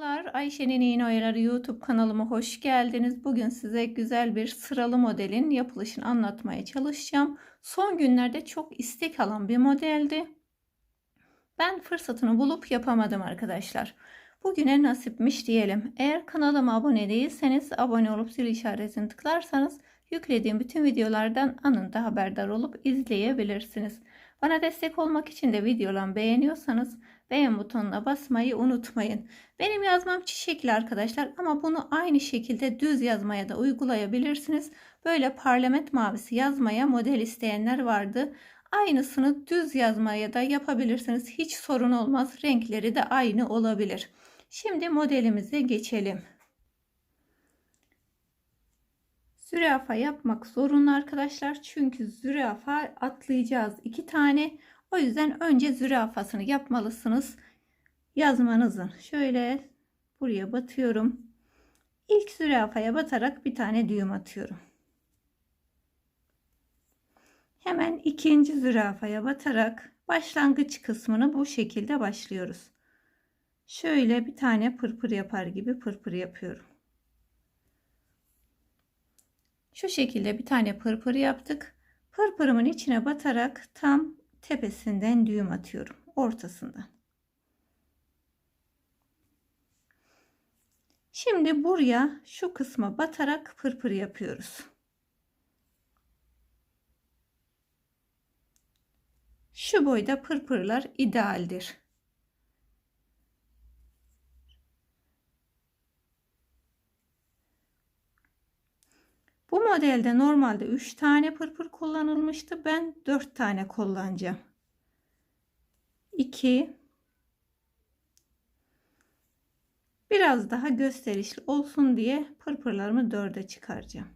Merhabalar Ayşe'nin İğne Oyaları YouTube kanalıma hoş geldiniz. Bugün size güzel bir sıralı modelin yapılışını anlatmaya çalışacağım. Son günlerde çok istek alan bir modeldi. Ben fırsatını bulup yapamadım arkadaşlar. Bugüne nasipmiş diyelim. Eğer kanalıma abone değilseniz abone olup zil işaretini tıklarsanız yüklediğim bütün videolardan anında haberdar olup izleyebilirsiniz. Bana destek olmak için de videolarımı beğeniyorsanız beğen butonuna basmayı unutmayın. Benim yazmam çiçekli arkadaşlar ama bunu aynı şekilde düz yazmaya da uygulayabilirsiniz. Böyle parlament mavisi yazmaya model isteyenler vardı. Aynısını düz yazmaya da yapabilirsiniz. Hiç sorun olmaz. Renkleri de aynı olabilir. Şimdi modelimize geçelim. Zürafa yapmak zorunlu arkadaşlar. Çünkü zürafa atlayacağız. iki tane. O yüzden önce zürafasını yapmalısınız. Yazmanızın. Şöyle buraya batıyorum. İlk zürafaya batarak bir tane düğüm atıyorum. Hemen ikinci zürafaya batarak başlangıç kısmını bu şekilde başlıyoruz. Şöyle bir tane pırpır yapar gibi pırpır yapıyorum. Şu şekilde bir tane pırpır yaptık. Pırpırımın içine batarak tam tepesinden düğüm atıyorum. Ortasından. Şimdi buraya şu kısma batarak pırpır yapıyoruz. Şu boyda pırpırlar idealdir. Bu modelde normalde 3 tane pırpır kullanılmıştı. Ben 4 tane kullanacağım. 2 Biraz daha gösterişli olsun diye pırpırlarımı 4'e çıkaracağım.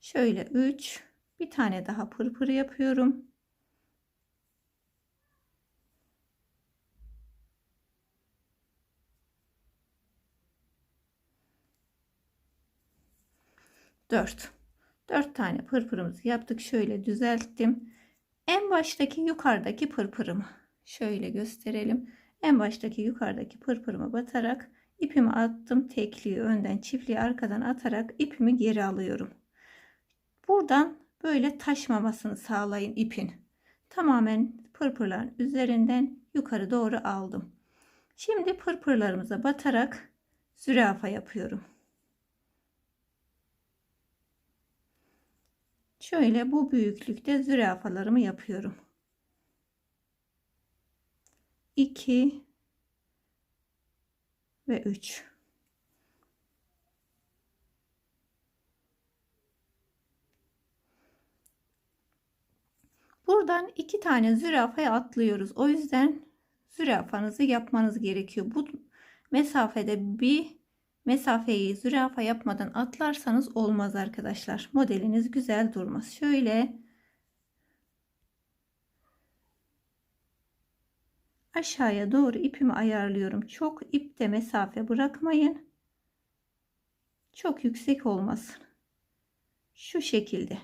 Şöyle 3 bir tane daha pırpır yapıyorum. 4. 4 tane pırpırımızı yaptık. Şöyle düzelttim. En baştaki yukarıdaki pırpırımı şöyle gösterelim. En baştaki yukarıdaki pırpırımı batarak ipimi attım. Tekliği önden çiftliği arkadan atarak ipimi geri alıyorum. Buradan böyle taşmamasını sağlayın ipin. Tamamen pırpırların üzerinden yukarı doğru aldım. Şimdi pırpırlarımıza batarak zürafa yapıyorum. Şöyle bu büyüklükte zürafalarımı yapıyorum. 2 ve 3 Buradan iki tane zürafaya atlıyoruz. O yüzden zürafanızı yapmanız gerekiyor. Bu mesafede bir mesafeyi zürafa yapmadan atlarsanız olmaz arkadaşlar. Modeliniz güzel durmaz. Şöyle aşağıya doğru ipimi ayarlıyorum. Çok ipte mesafe bırakmayın. Çok yüksek olmasın. Şu şekilde.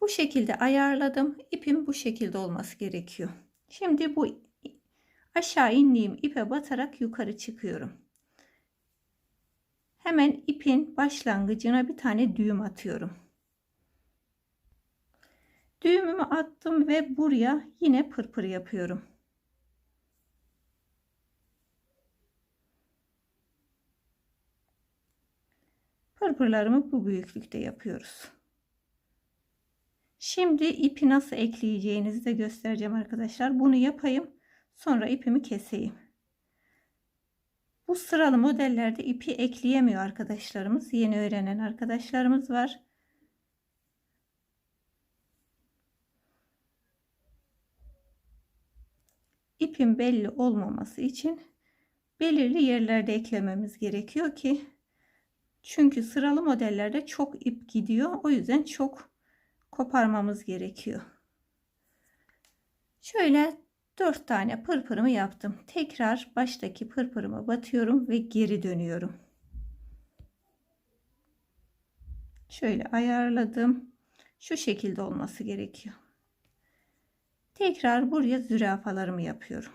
Bu şekilde ayarladım. İpim bu şekilde olması gerekiyor. Şimdi bu aşağı indiğim ipe batarak yukarı çıkıyorum. Hemen ipin başlangıcına bir tane düğüm atıyorum. Düğümümü attım ve buraya yine pırpır yapıyorum. Pırpırlarımı bu büyüklükte yapıyoruz. Şimdi ipi nasıl ekleyeceğinizi de göstereceğim arkadaşlar. Bunu yapayım. Sonra ipimi keseyim. Bu sıralı modellerde ipi ekleyemiyor arkadaşlarımız. Yeni öğrenen arkadaşlarımız var. İpin belli olmaması için belirli yerlerde eklememiz gerekiyor ki çünkü sıralı modellerde çok ip gidiyor. O yüzden çok koparmamız gerekiyor. Şöyle 4 tane pırpırımı yaptım. Tekrar baştaki pırpırımı batıyorum ve geri dönüyorum. Şöyle ayarladım. Şu şekilde olması gerekiyor. Tekrar buraya zürafalarımı yapıyorum.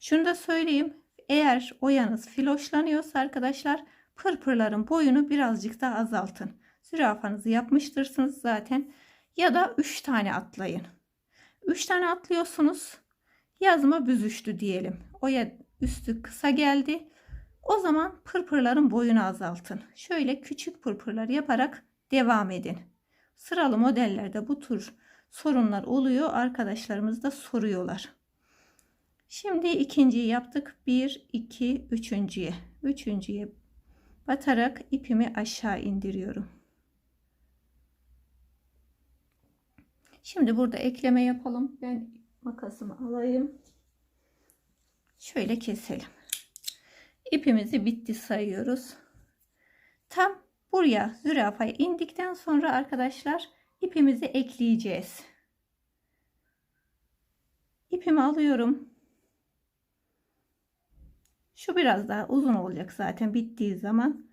Şunu da söyleyeyim. Eğer oyanız filoşlanıyorsa arkadaşlar pırpırların boyunu birazcık daha azaltın. Zürafanızı yapmıştırsınız zaten. Ya da 3 tane atlayın. 3 tane atlıyorsunuz. Yazma büzüştü diyelim. Oya üstü kısa geldi. O zaman pırpırların boyunu azaltın. Şöyle küçük pırpırlar yaparak devam edin. Sıralı modellerde bu tür sorunlar oluyor. Arkadaşlarımız da soruyorlar. Şimdi ikinciyi yaptık. 1, 2, üçüncüye. Üçüncüye batarak ipimi aşağı indiriyorum. Şimdi burada ekleme yapalım. Ben makasımı alayım. Şöyle keselim. İpimizi bitti sayıyoruz. Tam buraya zürafaya indikten sonra arkadaşlar ipimizi ekleyeceğiz. İpimi alıyorum. Şu biraz daha uzun olacak zaten bittiği zaman.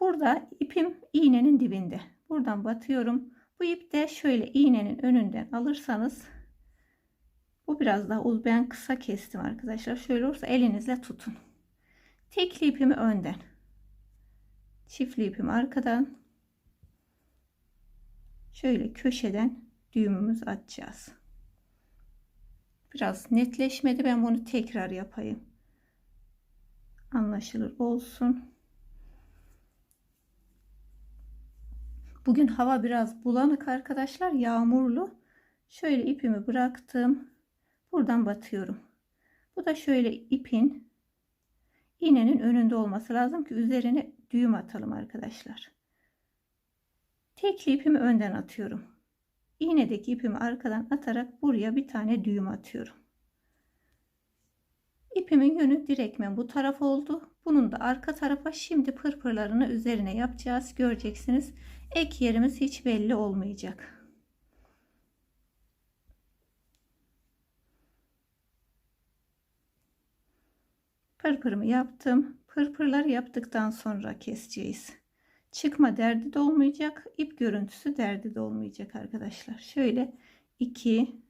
Burada ipim iğnenin dibinde. Buradan batıyorum. Bu ip de şöyle iğnenin önünden alırsanız bu biraz daha uz ben kısa kestim arkadaşlar. Şöyle olursa elinizle tutun. Tekli ipimi önden. Çiftli ipimi arkadan. Şöyle köşeden düğümümüz atacağız. Biraz netleşmedi. Ben bunu tekrar yapayım. Anlaşılır olsun. Bugün hava biraz bulanık arkadaşlar. Yağmurlu. Şöyle ipimi bıraktım. Buradan batıyorum. Bu da şöyle ipin iğnenin önünde olması lazım ki üzerine düğüm atalım arkadaşlar. Tekli ipimi önden atıyorum. İğnedeki ipimi arkadan atarak buraya bir tane düğüm atıyorum. İpimin yönü direktmen bu taraf oldu. Bunun da arka tarafa şimdi pırpırlarını üzerine yapacağız. Göreceksiniz. Ek yerimiz hiç belli olmayacak. Pırpırımı yaptım. Pırpırlar yaptıktan sonra keseceğiz. Çıkma derdi de olmayacak. ip görüntüsü derdi de olmayacak arkadaşlar. Şöyle 2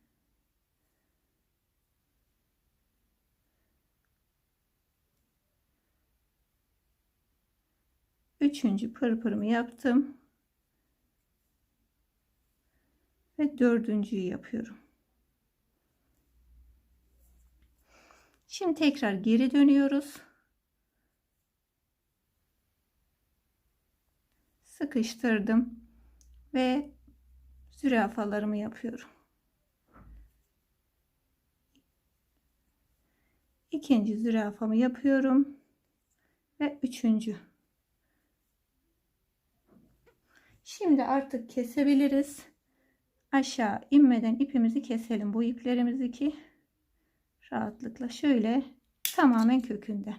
Üçüncü pırpırımı yaptım. Ve dördüncüyü yapıyorum. Şimdi tekrar geri dönüyoruz. Sıkıştırdım ve zürafalarımı yapıyorum. İkinci zürafamı yapıyorum ve üçüncü. Şimdi artık kesebiliriz. Aşağı inmeden ipimizi keselim. Bu iplerimizi ki rahatlıkla şöyle tamamen kökünden.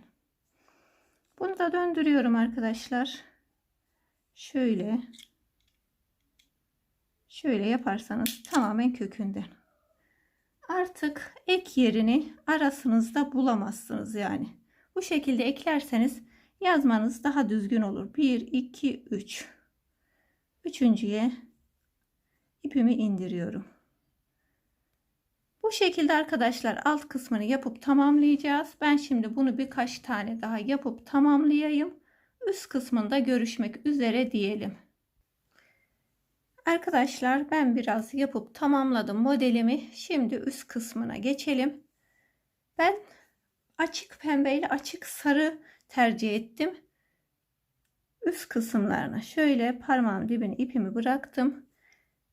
Bunu da döndürüyorum arkadaşlar. Şöyle şöyle yaparsanız tamamen kökünden. Artık ek yerini arasınızda bulamazsınız yani. Bu şekilde eklerseniz yazmanız daha düzgün olur. 1 2 3 Üçüncüye ipimi indiriyorum. Bu şekilde arkadaşlar alt kısmını yapıp tamamlayacağız. Ben şimdi bunu birkaç tane daha yapıp tamamlayayım. Üst kısmında görüşmek üzere diyelim. Arkadaşlar ben biraz yapıp tamamladım modelimi. Şimdi üst kısmına geçelim. Ben açık pembe ile açık sarı tercih ettim. Üst kısımlarına şöyle parmağım dibine ipimi bıraktım.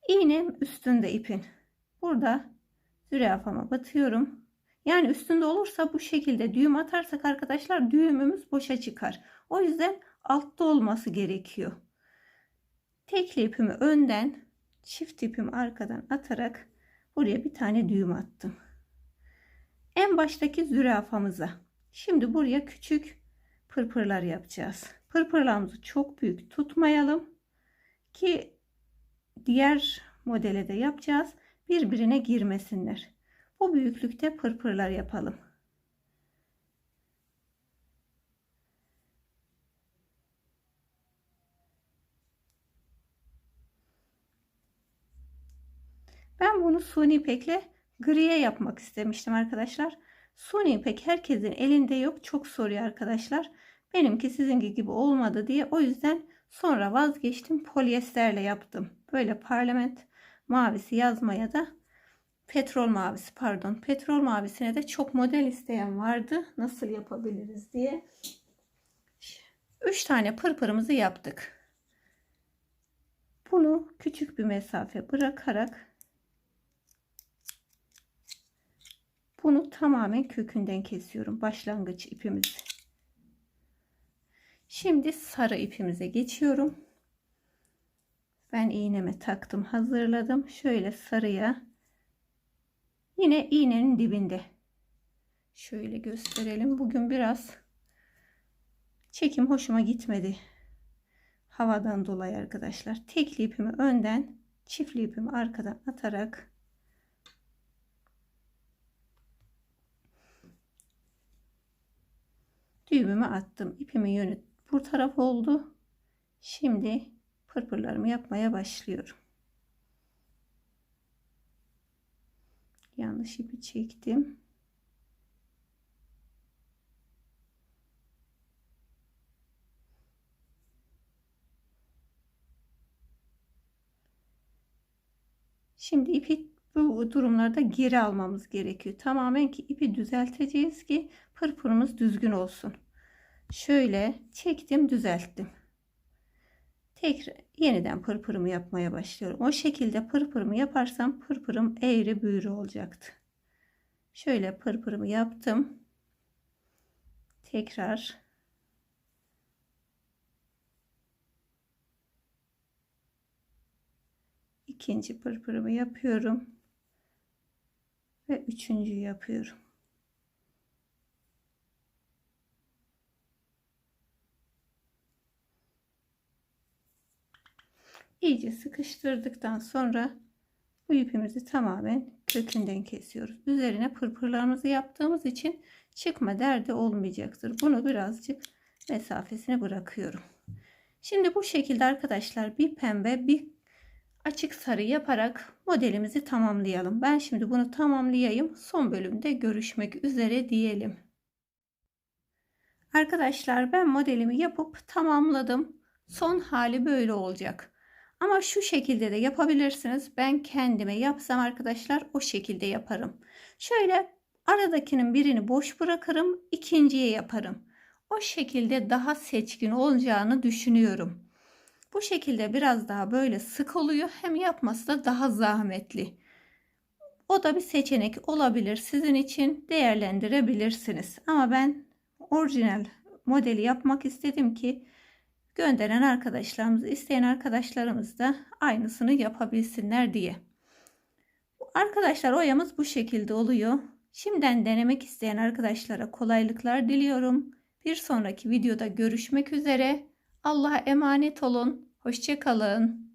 İğnem üstünde ipin. Burada zürafama batıyorum. Yani üstünde olursa bu şekilde düğüm atarsak arkadaşlar düğümümüz boşa çıkar. O yüzden altta olması gerekiyor. Tekli ipimi önden, çift ipimi arkadan atarak buraya bir tane düğüm attım. En baştaki zürafamıza. Şimdi buraya küçük pırpırlar yapacağız. Pırpırlarımızı çok büyük tutmayalım ki diğer modele de yapacağız birbirine girmesinler. Bu büyüklükte pırpırlar yapalım. bunu suni ipekle griye yapmak istemiştim arkadaşlar. Suni ipek herkesin elinde yok. Çok soruyor arkadaşlar. Benimki sizinki gibi olmadı diye o yüzden sonra vazgeçtim. Polyesterle yaptım. Böyle parlament mavisi yazmaya da petrol mavisi pardon petrol mavisine de çok model isteyen vardı. Nasıl yapabiliriz diye. 3 tane pırpırımızı yaptık. Bunu küçük bir mesafe bırakarak bunu tamamen kökünden kesiyorum başlangıç ipimizi. Şimdi sarı ipimize geçiyorum. Ben iğneme taktım, hazırladım. Şöyle sarıya yine iğnenin dibinde. Şöyle gösterelim. Bugün biraz çekim hoşuma gitmedi. Havadan dolayı arkadaşlar. Tekli ipimi önden, çiftli ipimi arkadan atarak düğümümü attım. İpimin yönü bu taraf oldu. Şimdi pırpırlarımı yapmaya başlıyorum. Yanlış ipi çektim. Şimdi ipi bu durumlarda geri almamız gerekiyor. Tamamen ki ipi düzelteceğiz ki pırpırımız düzgün olsun. Şöyle çektim düzelttim. Tekrar yeniden pırpırımı yapmaya başlıyorum. O şekilde pırpırımı yaparsam pırpırım eğri büğrü olacaktı. Şöyle pırpırımı yaptım. Tekrar ikinci pırpırımı yapıyorum ve üçüncüyü yapıyorum. İyice sıkıştırdıktan sonra bu ipimizi tamamen kökünden kesiyoruz. Üzerine pırpırlarımızı yaptığımız için çıkma derdi olmayacaktır. Bunu birazcık mesafesine bırakıyorum. Şimdi bu şekilde arkadaşlar bir pembe bir açık sarı yaparak modelimizi tamamlayalım. Ben şimdi bunu tamamlayayım. Son bölümde görüşmek üzere diyelim. Arkadaşlar ben modelimi yapıp tamamladım. Son hali böyle olacak. Ama şu şekilde de yapabilirsiniz. Ben kendime yapsam arkadaşlar o şekilde yaparım. Şöyle aradakinin birini boş bırakırım. ikinciye yaparım. O şekilde daha seçkin olacağını düşünüyorum. Bu şekilde biraz daha böyle sık oluyor. Hem yapması da daha zahmetli. O da bir seçenek olabilir. Sizin için değerlendirebilirsiniz. Ama ben orijinal modeli yapmak istedim ki gönderen arkadaşlarımız, isteyen arkadaşlarımız da aynısını yapabilsinler diye. Arkadaşlar oyamız bu şekilde oluyor. Şimdiden denemek isteyen arkadaşlara kolaylıklar diliyorum. Bir sonraki videoda görüşmek üzere. Allah'a emanet olun. Hoşçakalın.